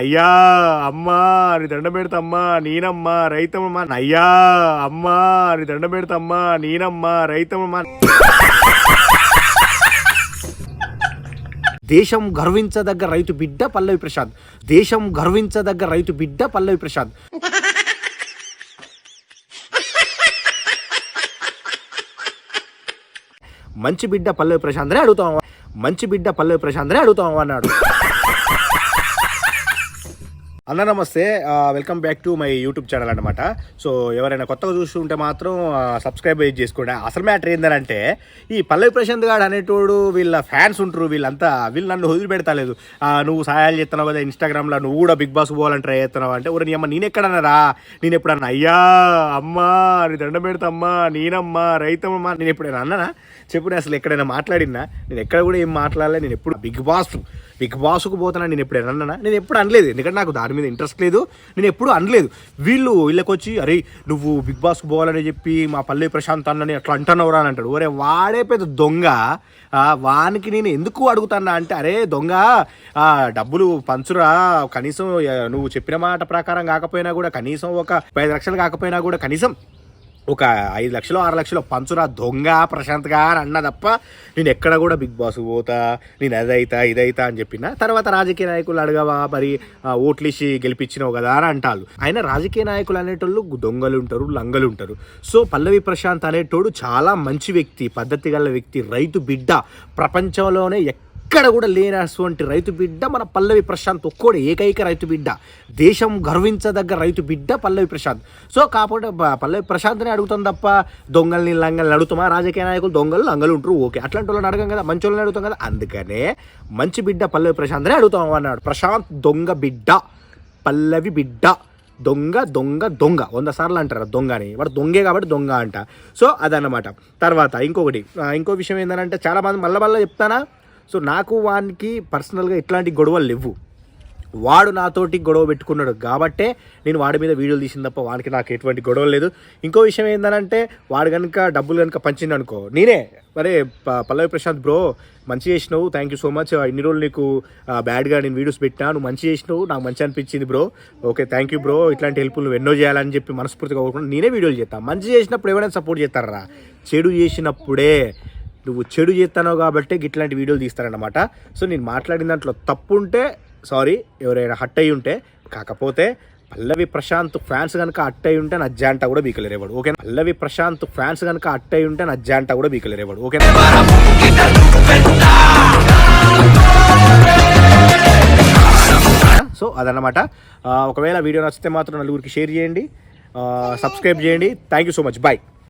అయ్యా అమ్మా నీ దండ పెడతమ్మా నేనమ్మా రైతమ్మా అయ్యా అమ్మా నీ దండ పెడతమ్మా నేనమ్మా రైతమ్మా దేశం గర్వించదగ్గ రైతు బిడ్డ పల్లవి ప్రసాద్. దేశం గర్వించదగ్గ రైతు బిడ్డ పల్లవి ప్రసాద్. మంచి బిడ్డ పల్లవి ప్రశాంత్నే అడుగుతాం మంచి బిడ్డ పల్లవి ప్రశాంత్నే అడుగుతాం అన్నాడు. అన్న నమస్తే. Welcome back to my YouTube channel అనమాట సో ఎవరైనా కొత్తగా చూస్తుంటే మాత్రం సబ్స్క్రైబ్ చేసుకోండి. అసలు మ్యాటర్ ఏంటంటే ఈ పల్లవి ప్రశాంత్ గారు అనేటోడు వీళ్ళ ఫ్యాన్స్ ఉంటారు వీళ్ళంతా. వీళ్ళు నన్ను వదిలిపెడతలేదు. నువ్వు సహాయాలు చేస్తున్నావు కదా ఇన్స్టాగ్రామ్లో నువ్వు కూడా బిగ్ బాస్ పోవాలని ట్రై చేస్తున్నావు అంటే ఊరి అమ్మ నేను ఎక్కడన్నారా నేను ఎప్పుడన్నా అయ్యా అమ్మా నీ దండం పెడతమ్మా నేనమ్మా రైతమ్మా నేను ఎప్పుడైనా అన్నానా? చెప్పు అసలు ఎక్కడైనా మాట్లాడినా? నేను ఎక్కడ కూడా ఏం మాట్లాడలే నేను ఎప్పుడు బిగ్ బాస్ బిగ్ బాస్కు పోతున్నా నేను ఎప్పుడైనా అన్నానా? నేను ఎప్పుడు అనలేదు. ఎందుకంటే నాకు దాని మీద ఇంట్రెస్ట్ లేదు. నేను ఎప్పుడు అనలేదు. వీళ్ళు వీళ్ళకి వచ్చి అరే నువ్వు బిగ్ బాస్కు పోవాలని చెప్పి మా పల్లె ప్రశాంత్ అన్నని అట్లా అంటున్నావురా అని అంటాడు. ఒరే వాడే పెద్ద దొంగ. ఆ, వానికి నేను ఎందుకు అడుగుతానా అంటే అరే దొంగ డబ్బులు పంచురా. కనీసం నువ్వు చెప్పిన మాట ప్రకారం కాకపోయినా కూడా కనీసం ఒక ఐదు లక్షలు కాకపోయినా కూడా కనీసం ఒక ఐదు లక్షలు ఆరు లక్షలు పంచురా దొంగ ప్రశాంత్గా అని అన్న తప్ప నేను ఎక్కడ కూడా బిగ్ బాస్ పోతా నేను అదైతా ఇదైతా అని చెప్పిన తర్వాత రాజకీయ నాయకులు అడగవా మరి ఓట్లేసి గెలిపించినావు కదా అని అంటారు ఆయన రాజకీయ నాయకులు అనేటోళ్ళు దొంగలు ఉంటారు లంగలు ఉంటారు. సో పల్లవి ప్రశాంత్ అనేటోడు చాలా మంచి వ్యక్తి పద్ధతి గల వ్యక్తి రైతు బిడ్డ. ప్రపంచంలోనే ఎక్కడ కూడా లేనటువంటి రైతు బిడ్డ మన పల్లవి ప్రశాంత్ ఒక్కోడు ఏకైక రైతు బిడ్డ. దేశం గర్వించదగ్గ రైతు బిడ్డ పల్లవి ప్రశాంత్. సో కాకపోతే పల్లవి ప్రశాంత్ని అడుగుతాం తప్ప దొంగల్ని లంగల్ని అడుగుతామా? రాజకీయ నాయకులు దొంగలు లంగలు ఉంటారు ఓకే. అట్లాంటి వాళ్ళని అడగం కదా మంచి వాళ్ళని అడుగుతాం కదా. అందుకనే మంచి బిడ్డ పల్లవి ప్రశాంత్ని అడుగుతాం అన్నాడు. ప్రశాంత్ దొంగ బిడ్డ పల్లవి బిడ్డ. దొంగ దొంగ దొంగ. వంద సార్లు అంటారు దొంగ అని వాడు దొంగే కాబట్టి దొంగ అంట. సో అదన్నమాట. తర్వాత ఇంకొకటి ఇంకో విషయం ఏంటంటే చాలా మంది మళ్ళీ మళ్ళీ చెప్తానా? సో నాకు వానికి పర్సనల్గా ఇట్లాంటి గొడవలు లేవు. వాడు నాతోటి గొడవ పెట్టుకున్నాడు కాబట్టే నేను వాడి మీద వీడియోలు తీసిన తప్ప వానికి నాకు ఎటువంటి గొడవ లేదు. ఇంకో విషయం ఏంటంటే వాడు కనుక డబ్బులు కనుక పంచింది అనుకో. నేనే మరే పల్లవి ప్రశాంత్ బ్రో మంచి చేసినావు థ్యాంక్ యూ సో మచ్ ఇన్ని రోజులు నీకు బ్యాడ్గా నేను వీడియోస్ పెట్టినా నువ్వు మంచి చేసినావు నాకు మంచి అనిపించింది bro. Okay thank you bro ఇట్లాంటి హెల్ప్ నువ్వు ఎన్నో చేయాలని చెప్పి మనస్ఫూర్తిగా కోరుకుంటున్నాను నేనే వీడియోలు చేస్తాను మంచి చేసినప్పుడు ఎవరైనా సపోర్ట్ చేస్తారా? చెడు చేసినప్పుడే. నువ్వు చెడు చేస్తానో కాబట్టి ఇట్లాంటి వీడియోలు తీస్తారన్నమాట. సో నేను మాట్లాడిన దాంట్లో తప్పు ఉంటే సారీ ఎవరైనా హట్ అయి ఉంటే కాకపోతే పల్లవి ప్రశాంత్ ఫ్యాన్స్ కనుక అట్ అయి ఉంటే నా జాంట కూడా బీకలేరేవాడు ఓకే పల్లవి ప్రశాంత్ ఫ్యాన్స్ కనుక అట్ అయి ఉంటే నా జాంట కూడా బీకలేరేవాడు ఓకే సో అదనమాట ఒకవేళ వీడియో నచ్చితే మాత్రం నలుగురికి షేర్ చేయండి. సబ్స్క్రైబ్ చేయండి. Thank you so much. Bye.